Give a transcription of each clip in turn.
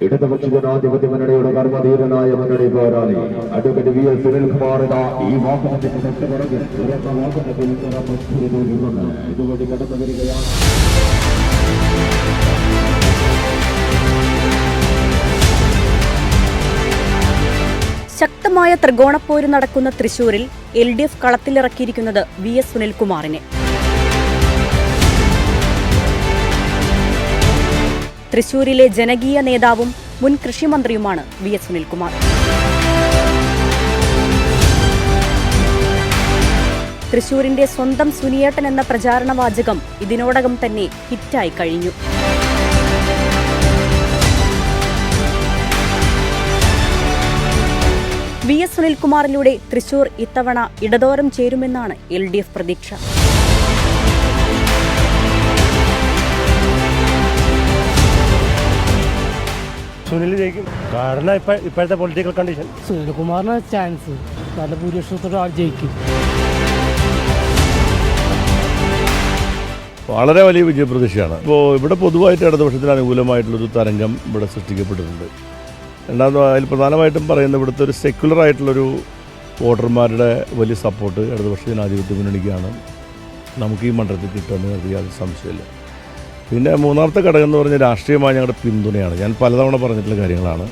ഇടതുപക്ഷ ജനാധിപത്യ മുന്നണിയുടെ കർമ്മധീരനായ മുന്നണി പോരാളി അഡ്വക്കേറ്റ് വി എസ് സുനിൽകുമാർ ഈ വാഹനത്തിന്റെ ശക്തമായ ത്രികോണപ്പോര് നടക്കുന്ന തൃശൂരിൽ എൽ ഡി എഫ് കളത്തിലിറക്കിയിരിക്കുന്നത് വി എസ് സുനിൽകുമാറിനെ. തൃശൂരിലെ ജനകീയ നേതാവും മുൻ കൃഷിമന്ത്രിയുമാണ് വി എസ് സുനിൽകുമാർ. തൃശൂരിന്റെ സ്വന്തം സുനിയേട്ടൻ എന്ന പ്രചാരണ വാചകം ഇതിനോടകം തന്നെ ഹിറ്റായി കഴിഞ്ഞു. വി എസ് സുനിൽകുമാറിലൂടെ തൃശൂർ ഇത്തവണ ഇടതോരം ചേരുമെന്നാണ് എൽ ഡി എഫ് പ്രതീക്ഷ. സുനിൽ ജയിക്കും കാരണം ഇപ്പൊ ഇപ്പോഴത്തെ പൊളിറ്റിക്കൽ കണ്ടീഷൻ സുനിൽകുമാറിന് ചാൻസ് നല്ല ഭൂരിപക്ഷത്തോടെ ആൾ ജയിക്കും. വളരെ വലിയ വിജയപ്രതീക്ഷയാണ്. ഇപ്പോൾ ഇവിടെ പൊതുവായിട്ട് ഇടതുപക്ഷത്തിന് അനുകൂലമായിട്ടുള്ളൊരു തരംഗം ഇവിടെ സൃഷ്ടിക്കപ്പെട്ടിട്ടുണ്ട്. രണ്ടാമത് അതിൽ പ്രധാനമായിട്ടും പറയുന്നത് ഇവിടുത്തെ ഒരു സെക്യുലർ ആയിട്ടുള്ളൊരു വോട്ടർമാരുടെ വലിയ സപ്പോർട്ട് ഇടതുപക്ഷ ജനാധിപത്യ മുന്നണിക്കാണ് നമുക്ക് ഈ മണ്ഡലത്തിൽ കിട്ടുമെന്ന് അറിയാതെ യാതൊരു സംശയമില്ല പിന്നെ മൂന്നാമത്തെ ഘടകം എന്ന് പറഞ്ഞാൽ രാഷ്ട്രീയമായ ഞങ്ങളുടെ പിന്തുണയാണ്. ഞാൻ പലതവണ പറഞ്ഞിട്ടുള്ള കാര്യങ്ങളാണ്.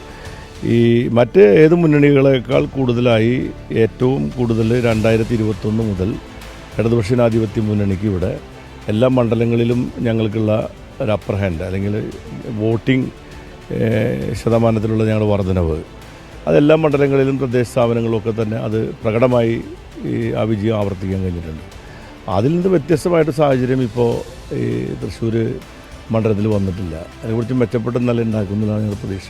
ഈ മറ്റ് ഏത് മുന്നണികളേക്കാൾ കൂടുതലായി ഏറ്റവും കൂടുതൽ രണ്ടായിരത്തി ഇരുപത്തൊന്ന് മുതൽ ഇടതുപക്ഷനാധിപത്യ മുന്നണിക്ക് ഇവിടെ എല്ലാ മണ്ഡലങ്ങളിലും ഞങ്ങൾക്കുള്ള ഒരു അപ്പർ ഹാൻഡ് അല്ലെങ്കിൽ വോട്ടിംഗ് ശതമാനത്തിലുള്ള ഞങ്ങളുടെ വർധനവ്. അതെല്ലാ മണ്ഡലങ്ങളിലും തദ്ദേശ സ്ഥാപനങ്ങളൊക്കെ തന്നെ അത് പ്രകടമായി ആ വിജയം ആവർത്തിക്കാൻ കഴിഞ്ഞിട്ടുണ്ട്. അതിൽ നിന്ന് വ്യത്യസ്തമായിട്ട് സാഹചര്യം ഇപ്പോൾ ഈ തൃശ്ശൂർ മണ്ഡലത്തിൽ വന്നിട്ടില്ല. അതിനെക്കുറിച്ച് മെച്ചപ്പെട്ട നില ഉണ്ടാക്കുന്നതാണ് ഞങ്ങളുടെ പ്രതീക്ഷ.